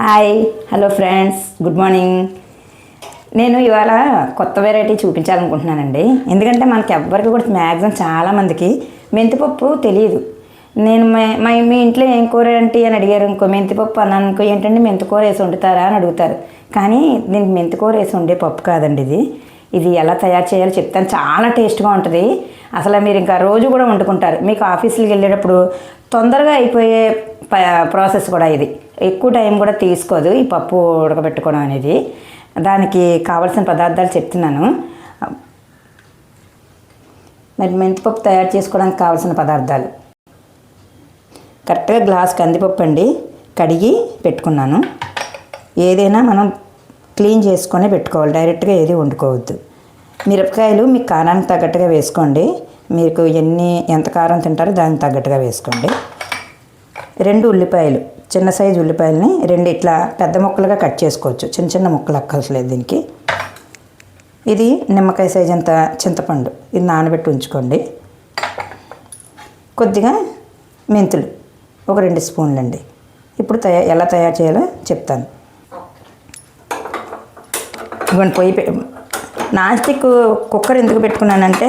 Hi hello friends good morning నేను ఇవాళ కొత్త వెరైటీ చూపించాలనుకుంటున్నానండి. ఎందుకంటే మనకి ఎవ్వరికి కూడా మ్యాక్సిమం చాలామందికి మెంతిపప్పు తెలియదు. నేను మా మీ ఇంట్లో ఏం కూర ఏంటి అని అడిగారు ఇంకో మెంతిపప్పు అన్నాను అనుకో ఏంటంటే మెంతికూర వేసి వండుతారా అని అడుగుతారు. కానీ దీనికి మెంతికూర వేసి వండే పప్పు కాదండి ఇది. ఇది ఎలా తయారు చేయాలో చెప్తాను. చాలా టేస్ట్గా ఉంటుంది. అసలు మీరు ఇంకా రోజు కూడా వండుకుంటారు. మీకు ఆఫీసులకు వెళ్ళేటప్పుడు తొందరగా అయిపోయే ప- ప్రాసెస్ కూడా ఇది. ఎక్కువ టైం కూడా తీసుకోదు ఈ పప్పు ఉడకబెట్టుకోవడం అనేది. దానికి కావలసిన పదార్థాలు చెప్తున్నాను. మరి మెంతిపప్పు తయారు చేసుకోవడానికి కావాల్సిన పదార్థాలు. కరెక్ట్గా గ్లాస్ కందిపప్పు అండి కడిగి పెట్టుకున్నాను. ఏదైనా మనం క్లీన్ చేసుకొని పెట్టుకోవాలి డైరెక్ట్గా ఏది వండుకోవద్దు. మిరపకాయలు మీ కారానికి తగ్గట్టుగా వేసుకోండి. మీకు ఎన్ని ఎంత కారం తింటారో దానికి తగ్గట్టుగా వేసుకోండి. రెండు ఉల్లిపాయలు చిన్న సైజు ఉల్లిపాయలని రెండు ఇట్లా పెద్ద ముక్కలుగా కట్ చేసుకోవచ్చు. చిన్న చిన్న ముక్కలు అక్కర్లేదు దీనికి. ఇది నిమ్మకాయ సైజ్ అంత చింతపండు. ఇది నానబెట్టి ఉంచుకోండి. కొద్దిగా మెంతులు ఒక రెండు స్పూన్లు అండి ఇప్పుడు తయా ఎలా తయారు చేయాలో చెప్తాను. ఇవ్వండి పొయ్యి పె నాన్ స్టిక్ కుక్కర్ ఎందుకు పెట్టుకున్నానంటే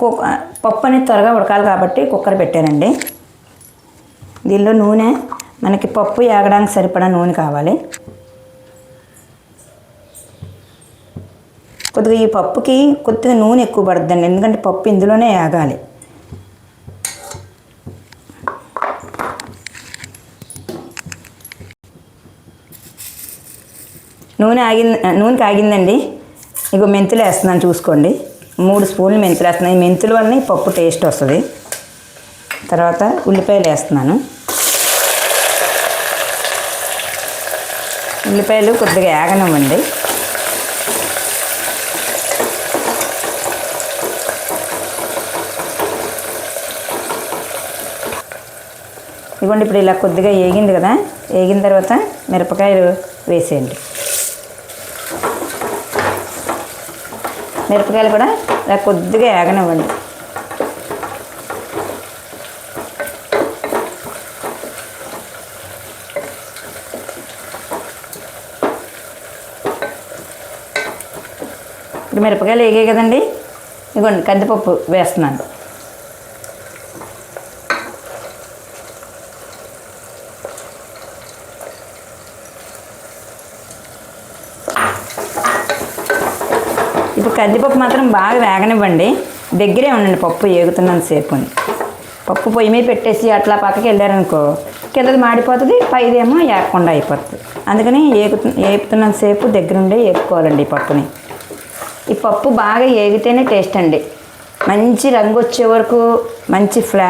కుక్ పప్పు అనేది త్వరగా ఉడకాలి కాబట్టి కుక్కర్ పెట్టానండి. దీనిలో నూనె మనకి పప్పు ఏగడానికి సరిపడా నూనె కావాలి. కొద్దిగా ఈ పప్పుకి కొద్దిగా నూనె ఎక్కువ పడుతుందండి ఎందుకంటే పప్పు ఇందులోనే ఏగాలి నూనె ఆగింది నూనె కాగిందండి ఇగో మెంతులు వేస్తున్నాను చూసుకోండి. మూడు స్పూన్లు మెంతులు వేస్తున్నాను. ఈ మెంతుల వల్ల ఈ పప్పు టేస్ట్ వస్తుంది. తర్వాత ఉల్లిపాయలు వేస్తున్నాను. ఉల్లిపాయలు కొద్దిగా ఏగనివ్వండి. ఇవ్వండి ఇప్పుడు ఇలా కొద్దిగా ఏగింది కదా ఏగిన తర్వాత మిరపకాయలు వేసేయండి. మిరపకాయలు కూడా ఇలా కొద్దిగా ఏగనివ్వండి. ఇప్పుడు మిరపకాయలు వేగాయి కదండి. ఇదిగోండి కందిపప్పు వేస్తున్నాను. ఇప్పుడు కందిపప్పు మాత్రం బాగా వేగనివ్వండి. దగ్గరే ఉండండి పప్పు ఏగుతున్నంత సేపు అని పప్పు పొయ్యి మీద పెట్టేసి అట్లా పక్కకి వెళ్ళారనుకో కిందది మాడిపోతుంది పైదేమో ఏగకుండా అయిపోతుంది. అందుకని ఏగుతు ఏపుతున్నంత సేపు దగ్గరుండే ఏపుకోవాలండి ఈ పప్పుని. ఈ పప్పు బాగా ఏగితేనే టేస్ట్ అండి. మంచి రంగు వచ్చే వరకు మంచి ఫ్లా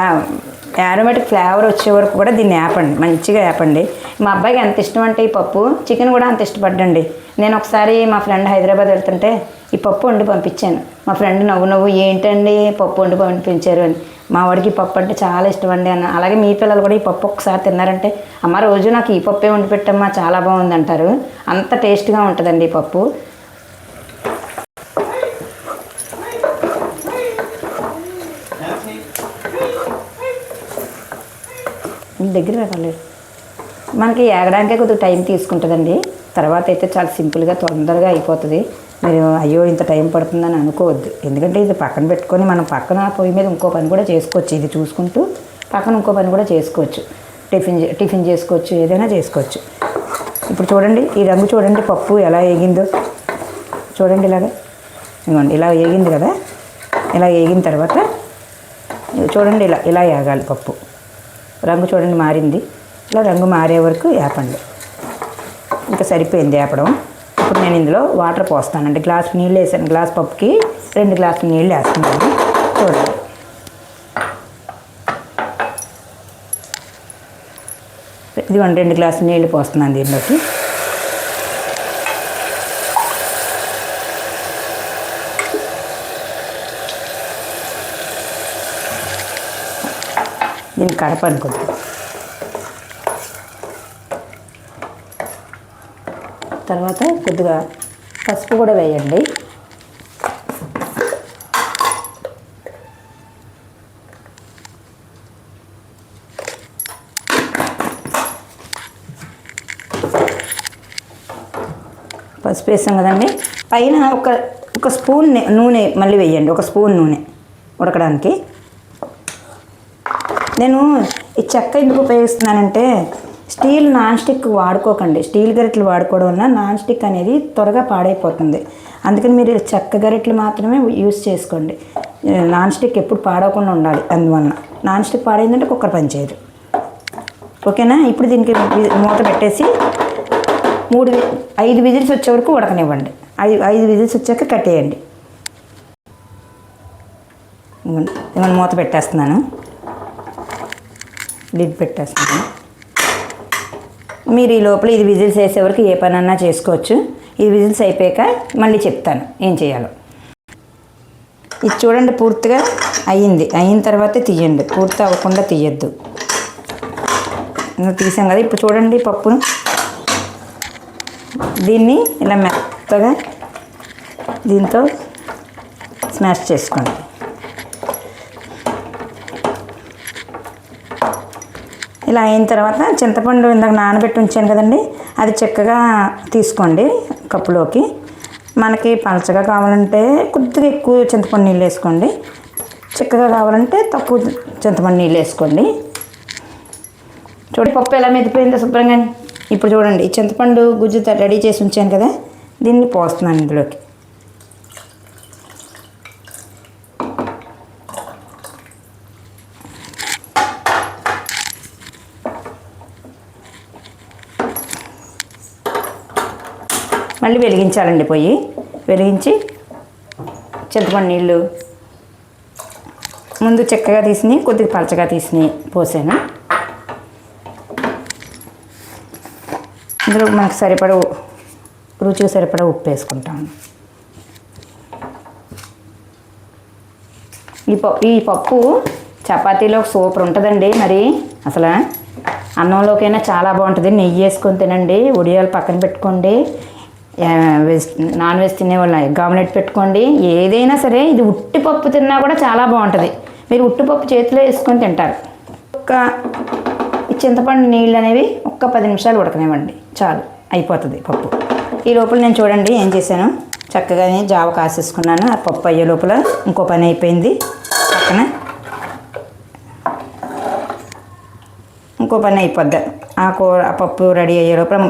యారోమేటిక్ ఫ్లేవర్ వచ్చే వరకు కూడా దీన్ని వేపండి మంచిగా వేపండి మా అబ్బాయికి ఎంత ఇష్టం అంటే ఈ పప్పు చికెన్ కూడా అంత ఇష్టపడ్డండి. నేను ఒకసారి మా ఫ్రెండ్ హైదరాబాద్ వెళ్తుంటే ఈ పప్పు వండి పంపించాను. మా ఫ్రెండ్ నవ్వు నవ్వు ఏంటండి పప్పు వండి పంపించారు? అని. మా వాడికి ఈ పప్పు అంటే చాలా ఇష్టం అండి అన్న. అలాగే మీ పిల్లలు కూడా ఈ పప్పు ఒకసారి తిన్నారంటే అమ్మ రోజు నాకు ఈ పప్పే వండి పెట్టమ్మా చాలా బాగుంది అంటారు. అంత టేస్ట్గా ఉంటుందండి ఈ పప్పు. దగ్గర పర్లేదు మనకి ఏగడానికే కొద్దిగా టైం తీసుకుంటుందండి. తర్వాత అయితే చాలా సింపుల్గా తొందరగా అయిపోతుంది. మీరు అయ్యో ఇంత టైం పడుతుందని అనుకోవద్దు. ఎందుకంటే ఇది పక్కన పెట్టుకొని మనం పక్కన పొయ్యి మీద ఇంకో పని కూడా చేసుకోవచ్చు. ఇది చూసుకుంటూ పక్కన ఇంకో పని కూడా చేసుకోవచ్చు. టిఫిన్ టిఫిన్ చేసుకోవచ్చు ఏదైనా చేసుకోవచ్చు. ఇప్పుడు చూడండి ఈ రంగు చూడండి పప్పు ఎలా ఏగిందో. చూడండి ఇలాగా. ఇదిగోండి ఇలా ఏగింది కదా. ఇలా ఏగిన తర్వాత చూడండి ఇలా ఇలా ఏగాలి పప్పు. రంగు చూడండి మారింది. ఇలా రంగు మారే వరకు వేపండి ఇంకా సరిపోయింది వేపడం ఇప్పుడు నేను ఇందులో వాటర్ పోస్తానండి. గ్లాస్ నీళ్ళు వేసాను. గ్లాస్ పప్పుకి రెండు గ్లాసులు నీళ్ళు వేస్తున్నాను. చూడండి. ఇదిగోండి రెండు గ్లాసులు నీళ్ళు పోస్తున్నాను దీనిలోకి. దీన్ని కడప కొద్దిగా తర్వాత కొద్దిగా పసుపు కూడా వేయండి. పసుపు వేసాం కదండి. పైన ఒక ఒక స్పూన్ నూనె మళ్ళీ వేయండి. ఒక స్పూన్ నూనె ఉడకడానికి. నేను ఈ చెక్క ఎందుకు ఉపయోగిస్తున్నానంటే స్టీల్ నాన్ స్టిక్ వాడుకోకండి. స్టీల్ గరిటలు వాడుకోవడం వల్ల నాన్ స్టిక్ అనేది త్వరగా పాడైపోతుంది. అందుకని మీరు చెక్క గరిటెలు మాత్రమే యూస్ చేసుకోండి. నాన్ స్టిక్ ఎప్పుడు పాడవకుండా ఉండాలి. అందువలన నాన్ స్టిక్ పాడైందంటే కుక్కర్ పనిచేయదు. ఓకేనా? ఇప్పుడు దీనికి మూత పెట్టేసి మూడు ఐదు విజిల్స్ వచ్చే వరకు ఉడకనివ్వండి. ఐదు ఐదు విజిల్స్ వచ్చాక కట్టేయండి మూత పెట్టేస్తున్నాను. లిడ్ పెట్టేస్తాను. మీరు ఈ లోపల ఇది విజిల్స్ వేసే వరకు ఏ పనన్నా చేసుకోవచ్చు. ఇది విజిల్స్ అయిపోయాక మళ్ళీ చెప్తాను ఏం చేయాలో. ఇది చూడండి పూర్తిగా అయ్యింది. అయిన తర్వాత తీయండి. పూర్తి అవ్వకుండా తీయద్దు. తీసాం కదా ఇప్పుడు చూడండి పప్పును. దీన్ని ఇలా మెత్తగా దీంతో స్మాష్ చేసుకోండి. ఇలా అయిన తర్వాత చింతపండు ఇందాక నానబెట్టి ఉంచాను కదండి అది చక్కగా తీసుకోండి కప్పులోకి. మనకి పలచగా కావాలంటే కొద్దిగా ఎక్కువ చింతపండు నీళ్ళు వేసుకోండి. చిక్కగా కావాలంటే తక్కువ చింతపండు నీళ్ళు వేసుకోండి. చూడండి పప్పు ఎలా మెదిపోయిందో శుభ్రంగా. ఇప్పుడు చూడండి చింతపండు గుజ్జు రెడీ చేసి ఉంచాను కదా దీన్ని పోస్తున్నాను ఇందులోకి. మళ్ళీ వెలిగించాలండి పొయ్యి. వెలిగించి చింతపండు నీళ్ళు ముందు చెక్కగా తీసిని కొద్దిగా పలచగా తీసిని పోసాను. ఇందులో మనకు సరిపడ రుచికి సరిపడ ఉప్పు వేసుకుంటాము. ఈ పప్పు ఈ పప్పు చపాతీలో సూపర్ ఉంటుందండి మరి. అసలు అన్నంలోకైనా చాలా బాగుంటుంది. నెయ్యి వేసుకొని తినండి. ఉడియాలు పక్కన పెట్టుకోండి. వెజ్ నాన్ వెజ్ తినేవాళ్ళు ఎగ్ ఆమ్లెట్ పెట్టుకోండి. ఏదైనా సరే ఇది ఉట్టిపప్పు తిన్నా కూడా చాలా బాగుంటుంది. మీరు ఉట్టిపప్పు చేతిలో వేసుకొని తింటారు. ఒక్క చింతపండు నీళ్ళు అనేవి ఒక్క పది నిమిషాలు ఉడకనివ్వండి. చాలు అయిపోతుంది పప్పు. ఈ లోపల నేను చూడండి ఏం చేశాను. చక్కగానే జావ కాసేసుకున్నాను. ఆ పప్పు అయ్యే లోపల ఇంకో పని అయిపోయింది. పక్కన ఇంకో పని అయిపోద్ది. ఆ కూర ఆ పప్పు రెడీ అయ్యే లోపల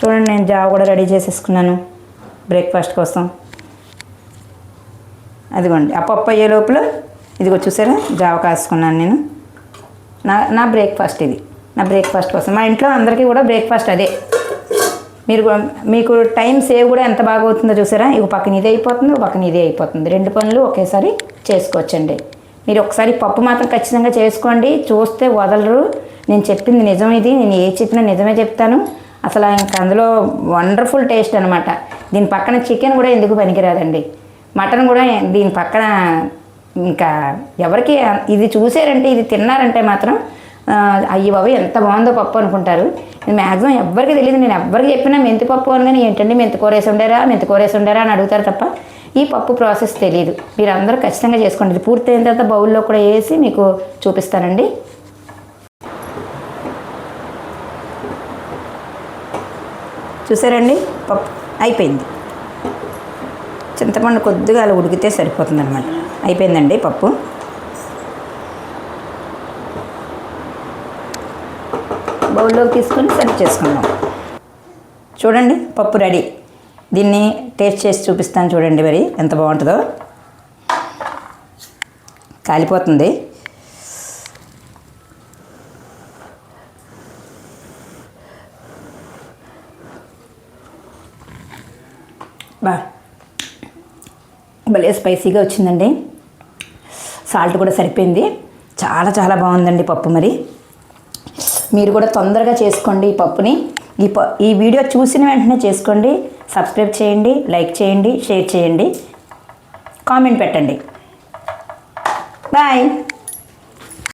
చూడండి నేను జావ కూడా రెడీ చేసేసుకున్నాను బ్రేక్ఫాస్ట్ కోసం. అదిగోండి ఆ పప్పు అయ్యే లోపల ఇదిగో చూసారా జావ కాసుకున్నాను నేను. నా నా బ్రేక్ఫాస్ట్ ఇది నా బ్రేక్ఫాస్ట్ కోసం. మా ఇంట్లో అందరికీ కూడా బ్రేక్ఫాస్ట్ అదే. మీరు మీకు టైం సేవ్ కూడా ఎంత బాగా అవుతుందో చూసారా? ఇక పక్కన ఇది అయిపోతుంది ఒక పక్కన ఇది అయిపోతుంది. రెండు పనులు ఒకేసారి చేసుకోవచ్చండి. మీరు ఒకసారి పప్పు మాత్రం ఖచ్చితంగా చేసుకోండి. చూస్తే వదలరు. నేను చెప్పింది నిజం ఇది నేను ఏ చెప్పినా నిజమే చెప్తాను. అసలు ఇంకా అందులో వండర్ఫుల్ టేస్ట్ అనమాట దీని పక్కన చికెన్ కూడా ఎందుకు పనికిరాదండి? మటన్ కూడా దీని పక్కన ఇంకా ఎవరికి ఇది చూసారంటే ఇది తిన్నారంటే మాత్రం అయ్యి బాబు ఎంత బాగుందో పప్పు అనుకుంటారు. మ్యాక్సిమం ఎవ్వరికి తెలియదు నేను ఎవ్వరికి చెప్పినా మెంతి పప్పు అనగానే ఏంటండి మెంతి కూర వేసి ఉండారా మెంతి కూర వేసి ఉండారా అని అడుగుతారు తప్ప ఈ పప్పు ప్రాసెస్ తెలియదు మీరు అందరూ ఖచ్చితంగా చేసుకోండి. పూర్తయిన తర్వాత బౌల్లో కూడా వేసి మీకు చూపిస్తానండి. చూసారండి? పప్పు అయిపోయింది. చింతపండు కొద్దిగా అలా ఉడికితే సరిపోతుంది అనమాట అయిపోయిందండి పప్పు. బౌల్లోకి తీసుకొని సర్వ్ చేసుకుందాం. చూడండి పప్పు రెడీ. దీన్ని టేస్ట్ చేసి చూపిస్తాను చూడండి మరి ఎంత బాగుంటుందో. కాలిపోతుంది. స్పైసీగా వచ్చిందండి. సాల్ట్ కూడా సరిపోయింది. చాలా చాలా బాగుందండి పప్పు మరి. మీరు కూడా తొందరగా చేసుకోండి ఈ పప్పుని. ఈ ప ఈ వీడియో చూసిన వెంటనే చేసుకోండి. సబ్స్క్రైబ్ చేయండి లైక్ చేయండి షేర్ చేయండి. కామెంట్ పెట్టండి. బాయ్.